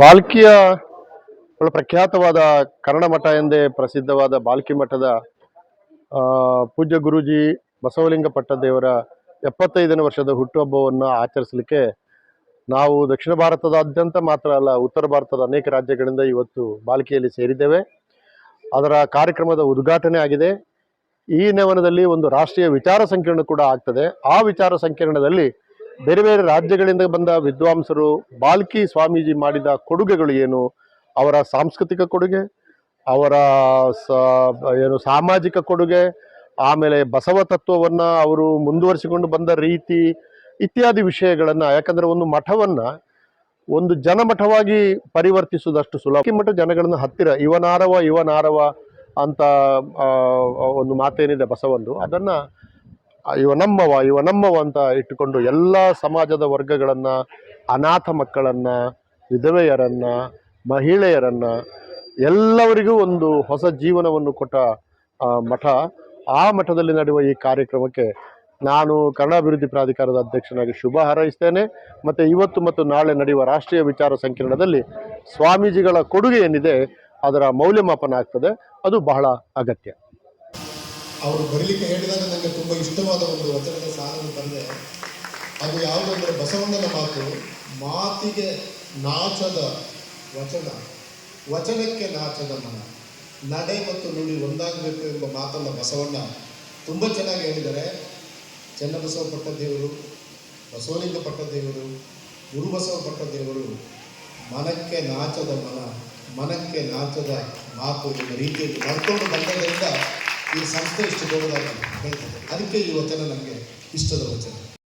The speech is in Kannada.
ಬಾಲ್ಕಿಯ ಪ್ರಖ್ಯಾತವಾದ ಕನ್ನಡ ಮಠ ಎಂದೇ ಪ್ರಸಿದ್ಧವಾದ ಬಾಲ್ಕಿ ಮಠದ ಪೂಜ್ಯ ಗುರೂಜಿ ಬಸವಲಿಂಗ ಪಟ್ಟದೇವರ ಎಪ್ಪತ್ತೈದನೇ ವರ್ಷದ ಹುಟ್ಟುಹಬ್ಬವನ್ನು ಆಚರಿಸಲಿಕ್ಕೆ ನಾವು ದಕ್ಷಿಣ ಭಾರತದಾದ್ಯಂತ ಮಾತ್ರ ಅಲ್ಲ, ಉತ್ತರ ಭಾರತದ ಅನೇಕ ರಾಜ್ಯಗಳಿಂದ ಇವತ್ತು ಬಾಲ್ಕಿಯಲ್ಲಿ ಸೇರಿದ್ದೇವೆ. ಅದರ ಕಾರ್ಯಕ್ರಮದ ಉದ್ಘಾಟನೆ ಆಗಿದೆ. ಈ ನೆವನದಲ್ಲಿ ಒಂದು ರಾಷ್ಟ್ರೀಯ ವಿಚಾರ ಸಂಕಿರಣ ಕೂಡ ಆಗ್ತದೆ. ಆ ವಿಚಾರ ಸಂಕಿರಣದಲ್ಲಿ ಬೇರೆ ಬೇರೆ ರಾಜ್ಯಗಳಿಂದ ಬಂದ ವಿದ್ವಾಂಸರು ಬಾಲ್ಕಿ ಸ್ವಾಮೀಜಿ ಮಾಡಿದ ಕೊಡುಗೆಗಳು ಏನು? ಅವರ ಸಾಂಸ್ಕೃತಿಕ ಕೊಡುಗೆ, ಅವರ ಏನು ಸಾಮಾಜಿಕ ಕೊಡುಗೆ, ಆಮೇಲೆ ಬಸವ ತತ್ವವನ್ನು ಅವರು ಮುಂದುವರಿಸಿಕೊಂಡು ಬಂದ ರೀತಿ ಇತ್ಯಾದಿ ವಿಷಯಗಳನ್ನು, ಯಾಕಂದರೆ ಒಂದು ಮಠವನ್ನು ಒಂದು ಜನಮಠವಾಗಿ ಪರಿವರ್ತಿಸುವುದಷ್ಟು ಸುಲಭ. ಮಠ ಜನಗಳನ್ನು ಹತ್ತಿರ, ಇವನಾರವ ಇವನಾರವ ಅಂತ ಒಂದು ಮಾತೇನಿದೆ ಬಸವಂದು. ಅದನ್ನು ಇವ ನಮ್ಮವ ಇವ ನಮ್ಮವ ಅಂತ ಇಟ್ಟುಕೊಂಡು ಎಲ್ಲ ಸಮಾಜದ ವರ್ಗಗಳನ್ನು, ಅನಾಥ ಮಕ್ಕಳನ್ನು, ವಿಧವೆಯರನ್ನು, ಮಹಿಳೆಯರನ್ನು ಎಲ್ಲವರಿಗೂ ಒಂದು ಹೊಸ ಜೀವನವನ್ನು ಕೊಟ್ಟ ಮಠ. ಆ ಮಠದಲ್ಲಿ ನಡೆಯುವ ಈ ಕಾರ್ಯಕ್ರಮಕ್ಕೆ ನಾನು ಕನ್ನಡ ಅಭಿವೃದ್ಧಿ ಪ್ರಾಧಿಕಾರದ ಅಧ್ಯಕ್ಷನಾಗಿ ಶುಭ ಹಾರೈಸ್ತೇನೆ. ಮತ್ತು ಇವತ್ತು ಮತ್ತು ನಾಳೆ ನಡೆಯುವ ರಾಷ್ಟ್ರೀಯ ವಿಚಾರ ಸಂಕಿರಣದಲ್ಲಿ ಸ್ವಾಮೀಜಿಗಳ ಕೊಡುಗೆ ಏನಿದೆ ಅದರ ಮೌಲ್ಯಮಾಪನ ಆಗ್ತದೆ. ಅದು ಬಹಳ ಅಗತ್ಯ. ಅವರು ಬರಲಿಕ್ಕೆ ಹೇಳಿದಾಗ ನನಗೆ ತುಂಬ ಇಷ್ಟವಾದ ಒಂದು ವಚನದ ಸಾಲನ್ನು ತಂದೆ. ಅದು ಯಾವುದಂದ್ರೆ ಬಸವಣ್ಣನ ಮಾತು, ಮಾತಿಗೆ ನಾಚದ ವಚನ. ವಚನಕ್ಕೆ ನಾಚದ ಮನ. ನಡೆ ಮತ್ತು ನುಡಿ ಒಂದಾಗಬೇಕು ಎಂಬ ಮಾತನ್ನ ಬಸವಣ್ಣ ತುಂಬ ಚೆನ್ನಾಗಿ ಹೇಳಿದ್ದಾರೆ. ಚನ್ನಬಸವ ಪಟ್ಟದೇವರು, ಬಸವಲಿಂಗ ಪಟ್ಟದೇವರು, ಗುರುಬಸವ ಪಟ್ಟದೇವರು, ಮನಕ್ಕೆ ನಾಚದ ಮನ, ಮನಕ್ಕೆ ನಾಚದ ಮಾತು ಎಂಬ ರೀತಿಯಲ್ಲಿ ನಡ್ಕೊಂಡು ಬಂದದರಿಂದ ಈ ಸಂಸ್ಥೆ ಇಷ್ಟು ದೊಡ್ಡದಾಗಿ ಹೇಳ್ತದೆ ಅದಕ್ಕೆ ಈ ವಚನ ನಮಗೆ ಇಷ್ಟದ ವಚನ.